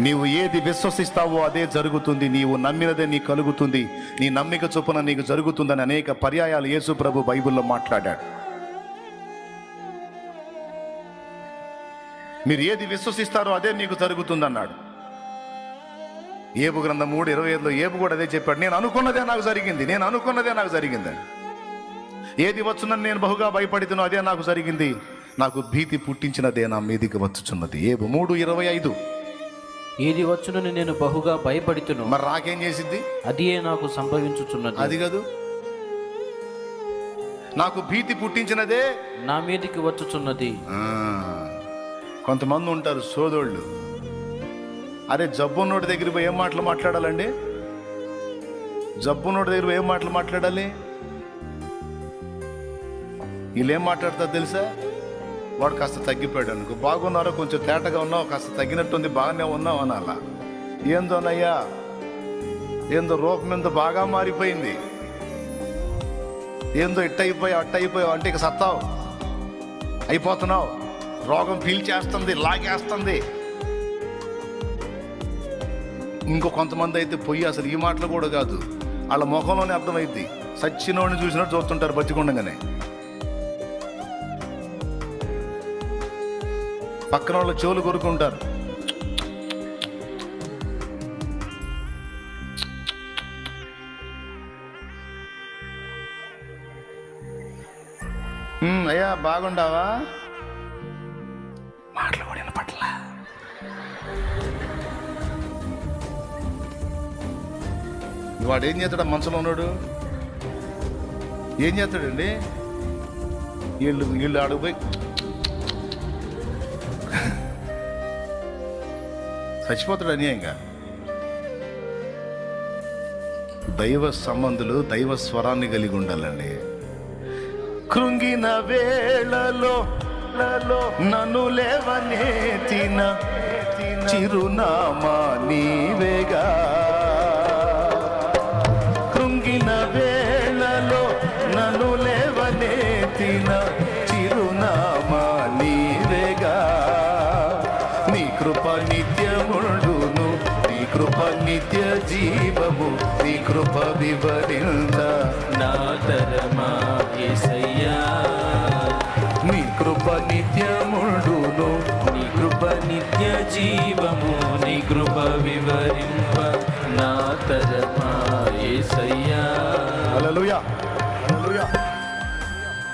నీవు ఏది విశ్వసిస్తావో అదే జరుగుతుంది. నీవు నమ్మినదే నీకు కలుగుతుంది. నీ నమ్మిక చొప్పున నీకు జరుగుతుందని అనేక పర్యాయాలు యేసు ప్రభు బైబిల్లో మాట్లాడాడు. మీరు ఏది విశ్వసిస్తారో అదే మీకు జరుగుతుందన్నాడు. ఏపు ఏబు గ్రంథం మూడు ఇరవై ఐదులో ఏబు కూడా అదే చెప్పాడు. నేను అనుకున్నదే నాకు జరిగింది. నేను అనుకున్నదే నాకు జరిగింది. ఏది వచ్చునని నేను బహుగా భయపడుతున్నా అదే నాకు జరిగింది. నాకు భీతి పుట్టించినదే నా మీదికి వచ్చుచున్నది. ఏబు మూడు ఇరవై ఐదు. ఏది వచ్చునని నేను బహుగా భయపడుతును. మరి రాకేం చేసింది అదియే నాకు సంభవించుచున్నది. అది కాదు. నాకు భీతి పుట్టించినదే. నా మీదికి వచ్చుచున్నది. కొంతమంది ఉంటారు సోదోళ్ళు అరే జబ్బున్నోడి దగ్గర పోయి ఏం మాటలు మాట్లాడాలండి? జబ్బున్నోడి దగ్గర పోయి ఏం మాటలు మాట్లాడాలి? వీళ్ళు ఏం మాట్లాడతారు తెలుసా? వాడు కాస్త తగ్గిపోయాడు అనుకో. బాగున్నారో కొంచెం తేటగా ఉన్నావు కాస్త తగ్గినట్టుంది బాగానే ఉన్నావు అనాలా ఏందోనయ్యా? ఏందో రూపం ఎంత బాగా మారిపోయింది. ఏందో ఇట్టయిపోయావు అట్టయిపోయావు అంటే ఇక సత్తావు. అయిపోతున్నావు. రోగం పీల్చేస్తుంది లాగేస్తుంది. ఇంకో కొంతమంది అయితే పొయ్యి అసలు ఈ మాటలు కూడా కాదు. వాళ్ళ ముఖంలోనే అర్థమైద్ది. సచ్చినోడిని చూసినట్టు చూస్తుంటారు బతికుండగానే. పక్కన వాళ్ళు చెవులు కొరుకుంటారు. "ఉమ్, అయ్యా బాగుండావా? మాటలు కూడా పట్ల వాడు ఏం చేస్తాడు మనసులో ఉన్నాడు? ఏం చేస్తాడండి? వీళ్ళు వీళ్ళు ఆడిపోయి చచ్చిపోతాడు అన్యాయంగా దైవ సంబంధులు దైవ స్వరాన్ని కలిగి ఉండాలండి. కృంగిన వేళలో లలో నన్ను తిన చిరునామా నీవేగా. కృంగిన వేళలో నన్ను తిన చిరునామా నీవేగా. నీ కృప నిత్య కృప నిత్య జీవము నీ కృప వివరించ నా తరమా యేసయ్యా నీ కృప నిత్యముడును నీ కృప నిత్య జీవము నీ కృప వివరింప నా తరమా యేసయ్యా హల్లెలూయా.